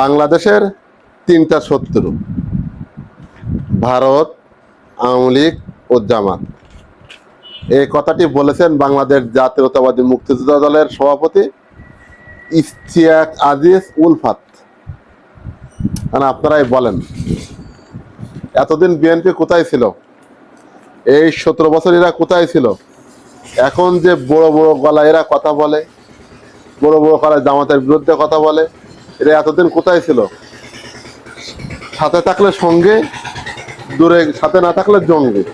বাংলাদেশের তিনটা শত্রু, ভারত, আওয়ামী লীগ ও জামাত। এই কথাটি বলেছেন বাংলাদেশ জাতীয়তাবাদী মুক্তিযোদ্ধা দলের সভাপতি ইফতিয়াক আজিজ উলফাত। মানে আপনারাই বলেন, এতদিন বিএনপি কোথায় ছিল? এই সতেরো বছর এরা কোথায় ছিল? এখন যে বড় বড় গলা এরা কথা বলে, বড় বড় গলায় জামাতের বিরুদ্ধে কথা বলে এরা এতদিন কোথায় ছিল? সাথে থাকলে সঙ্গে, দূরে সাথে না থাকলে জঙ্গি।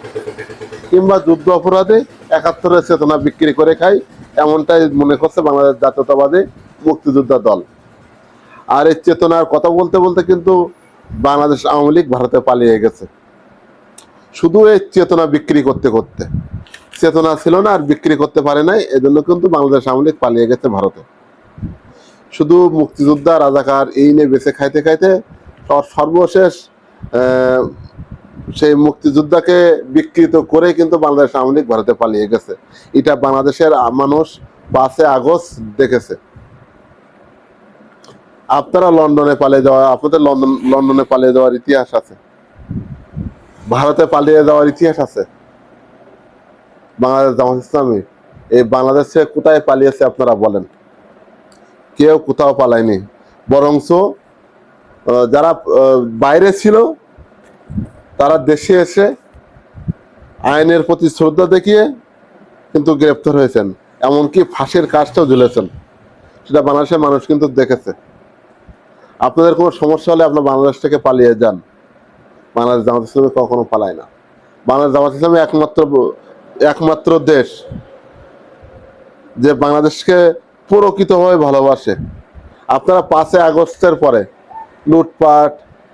কিংবা যুদ্ধ অপরাধে একাত্তরের চেতনা বিক্রি করে খাই এমনটাই মনে করছে বাংলাদেশ জাতীয়তাবাদী মুক্তিযোদ্ধা দল। আর এই চেতনার কথা বলতে বলতে কিন্তু বাংলাদেশ আওয়ামী লীগ ভারতে পালিয়ে গেছে। শুধু এই চেতনা বিক্রি করতে করতে। চেতনা ছিল না আর বিক্রি করতে পারে নাই, এজন্য কিন্তু বাংলাদেশ আওয়ামী লীগ পালিয়ে গেছে ভারতে। শুধু মুক্তিযোদ্ধা, রাজাকার এই নিয়ে বেঁচে খাইতে খাইতে সর- সর্বশেষ সেই মুক্তিযোদ্ধাকে বিকৃত করে কিন্তু বাংলাদেশ আওয়ামী লীগ ভারতে পালিয়ে গেছে। এটা বাংলাদেশের মানুষ পাঁচে আগস্ট দেখেছে। আপনারা লন্ডনে পালিয়ে যাওয়া, আপনাদের লন্ডন, লন্ডনে পালিয়ে যাওয়ার ইতিহাস আছে। ভারতে পালিয়ে যাওয়ার ইতিহাস আছে। বাংলাদেশ জামাত ইসলামী, এই বাংলাদেশে কোথায় পালিয়েছে আপনারা বলেন। কেউ কোথাও পালায়নি। আহ, যারা বাইরে ছিল তারা দেশে এসে আইনের প্রতি শ্রদ্ধা দেখিয়ে কিন্তু গ্রেপ্তার হয়েছেন। এমনকি ফাঁসির কাজটাও ঝুলেছেন। সেটা বাংলাদেশের মানুষ কিন্তু দেখেছে। আপনাদের কোনো সমস্যা হলে আপনার বাংলাদেশ থেকে পালিয়ে যান। বাংলাদেশ জামাত ইসলামী কখনো পালায় না। বাংলাদেশ জামাত ইসলামী একমাত্র একমাত্র দেশ যে বাংলাদেশকে প্রকৃতভাবে ভালোবাসে। আপনারা পাঁচই আগস্টের পরে লুটপাট,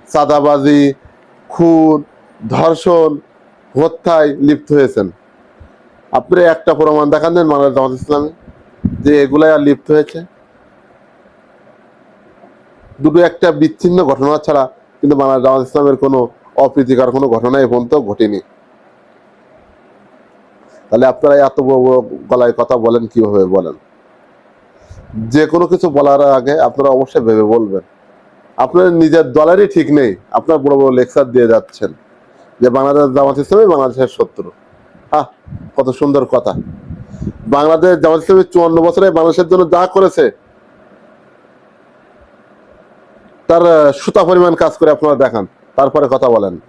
চাঁদাবাজি, খুন, ধর্ষণ, হত্যায় লিপ্ত হয়েছেন। আপনি একটা প্রমাণ দেখান দেন বাংলাদেশ জামাত ইসলামী, যে এগুলাই আর লিপ্ত হয়েছে। দুটো একটা বিচ্ছিন্ন ঘটনা ছাড়া কিন্তু বাংলাদেশ জামাত ইসলামের কোনো অপ্রীতিকর কোনো ঘটনা এ পর্যন্ত ঘটেনি। তাহলে আপনারা এত গলায় কথা বলেন, কীভাবে বলেন? যে কোনো কিছু বলার আগে আপনারা অবশ্যই ভেবে বলবেন। আপনার নিজের দলেরই ঠিক নেই। আপনার বড় বড় লেকচার দিয়ে যাচ্ছেন। যে বাংলাদেশ জামাত ইসলামী, বাংলাদেশের শত্রু। হ্যাঁ কত সুন্দর কথা। বাংলাদেশ জামাত ইসলামী চুয়ান্ন বছরে বাংলাদেশের জন্য যা করেছে, তার সুতা পরিমাণ কাজ করে আপনারা দেখান। তারপরে কথা বলেন।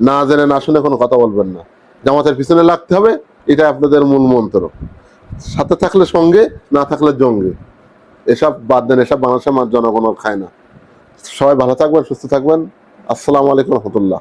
না জেনে না শুনে কোনো কথা বলবেন না। জামাতের পিছনে লাগতে হবে। এটা আপনাদের মূল মন্ত্র। সাথে থাকলে সঙ্গে, না থাকলে জঙ্গে। এসব বাদ দেন, এসব বাংলাদেশের জনগণ খায় না। সবাই ভালো থাকবেন, সুস্থ থাকবেন। আসসালামু আলাইকুম রহমতুল্লাহ।